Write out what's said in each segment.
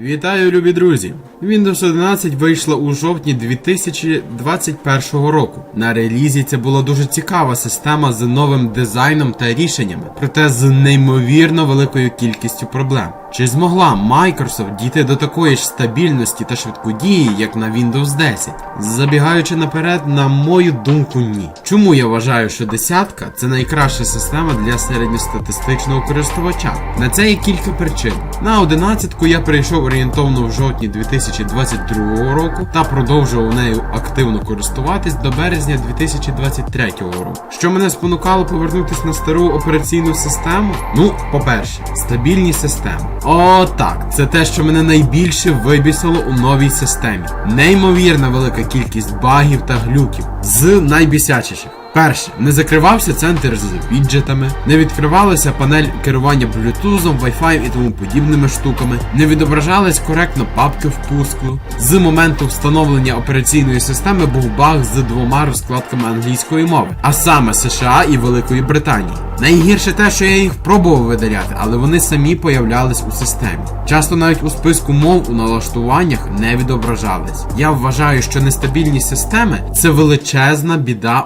Вітаю, любі друзі! Windows 11 вийшла у жовтні 2021 року. На релізі це була дуже цікава система з новим дизайном та рішеннями, проте з неймовірно великою кількістю проблем. Чи змогла Microsoft дійти до такої ж стабільності та швидкодії, як на Windows 10? Забігаючи наперед, на мою думку, ні. Чому я вважаю, що десятка це найкраща система для середньостатистичного користувача? На це є кілька причин. На одинадцятку я прийшов орієнтовно в жовтні 2022 року та продовжував нею активно користуватись до березня 2023 року. Що мене спонукало повернутися на стару операційну систему? Ну, по-перше, стабільні системи. О, так, це те, що мене найбільше вибісило у новій системі. Неймовірна велика кількість багів та глюків з найбісячіших. Перше, не закривався центр з віджетами, не відкривалася панель керування Bluetooth, Wi-Fi і тому подібними штуками, не відображались коректно папки впуску. З моменту встановлення операційної системи був баг з двома розкладками англійської мови, а саме США і Великої Британії. Найгірше те, що я їх пробував видаляти, але вони самі появлялись у системі. Часто навіть у списку мов у налаштуваннях не відображались. Я вважаю, що нестабільні системи це величезна біда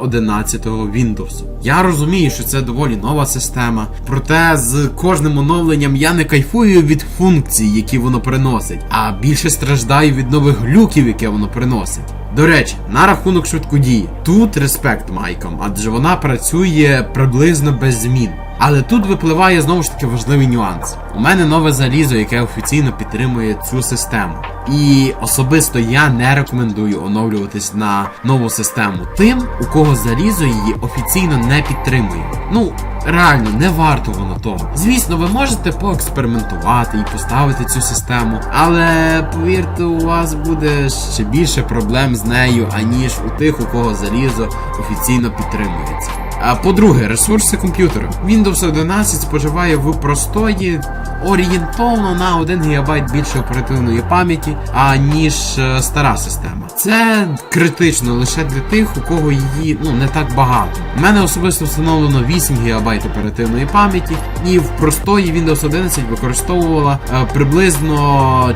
11-го Windows. Я розумію, що це доволі нова система, проте з кожним оновленням я не кайфую від функцій, які воно приносить, а більше страждаю від нових глюків, яке воно приносить. До речі, на рахунок швидкодії. Тут респект майкам, адже вона працює приблизно без змін. Але тут випливає знову ж таки важливий нюанс. У мене нове залізо, яке офіційно підтримує цю систему. І особисто я не рекомендую оновлюватись на нову систему тим, у кого залізо її офіційно не підтримує. Ну, реально, не варто воно того. Звісно, ви можете поекспериментувати і поставити цю систему, але повірте, у вас буде ще більше проблем з нею, аніж у тих, у кого залізо офіційно підтримується. А по-друге, ресурси комп'ютера. Windows 11 споживає в простої орієнтовно на 1 ГБ більше оперативної пам'яті, аніж е, стара система. Це критично лише для тих, у кого її ну не так багато. У мене особисто встановлено 8 ГБ оперативної пам'яті, і в простої Windows 11 використовувала е, приблизно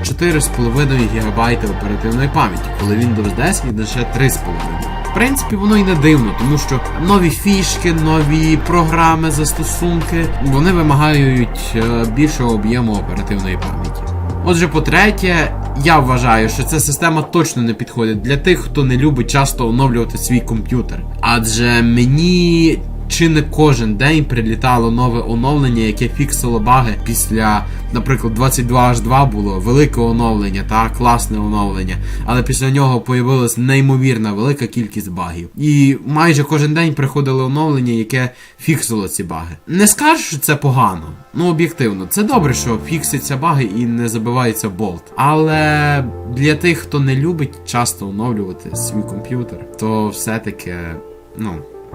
4,5 ГБ оперативної пам'яті, коли Windows 10 лише 3,5. Принципі, воно і не дивно, тому що нові фішки, нові програми, застосунки вони вимагають е, більшого об'єму оперативної пам'яті. Отже, по-третє, я вважаю, що ця система точно не підходить для тих, хто не любить часто оновлювати свій комп'ютер. Адже мені чи не кожен день прилітало нове оновлення, яке фіксило баги після, наприклад, 22H2 було велике оновлення, та класне оновлення. Але після нього появилась неймовірна велика кількість багів. І майже кожен день приходило оновлення, яке фіксило ці баги. Не скажу, що це погано. Ну, об'єктивно, це добре, що фікситься баги і не забивається болт. Але для тих, хто не любить часто оновлювати свій комп'ютер, то все-таки, ну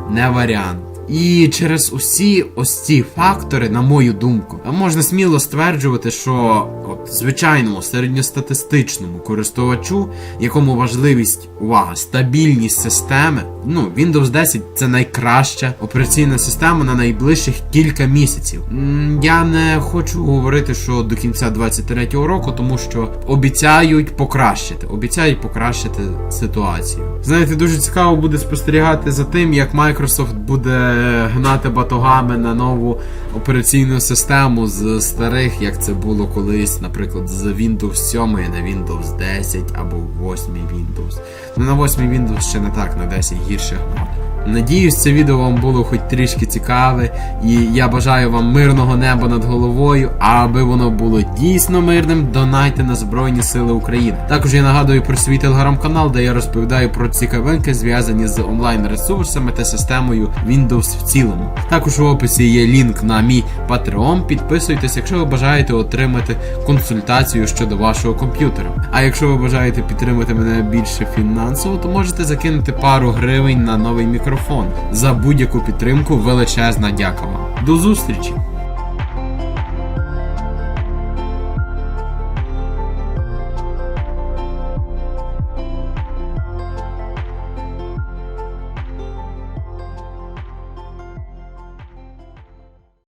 не варіант. І через усі ось ці фактори, на мою думку, можна сміло стверджувати, що от звичайному середньостатистичному користувачу, якому важливість увага, стабільність системи, ну Windows 10 це найкраща операційна система на найближчих кілька місяців. Я не хочу говорити, що до кінця 23-го року, тому що обіцяють покращити, обіцяють покращити ситуацію. Знаєте, дуже цікаво буде спостерігати за тим, як Microsoft буде гнати батогами на нову операційну систему з старих, як це було колись, наприклад, з Windows 7 на Windows 10 або 8 Windows. Ну на 8 Windows ще не так, на 10 гірше гнати. Надіюсь, це відео вам було хоч трішки цікаве, і я бажаю вам мирного неба над головою. Аби воно було дійсно мирним, донайте на Збройні Сили України. Також я нагадую про свій телеграм-канал, де я розповідаю про цікавинки, зв'язані з онлайн-ресурсами та системою Windows в цілому. Також у описі є лінк на мій Patreon. Підписуйтесь, якщо ви бажаєте отримати консультацію щодо вашого комп'ютера. А якщо ви бажаєте підтримати мене більше фінансово, то можете закинути пару гривень на новий мікрофон. За будь-яку підтримку величезна дяка вам. До зустрічі!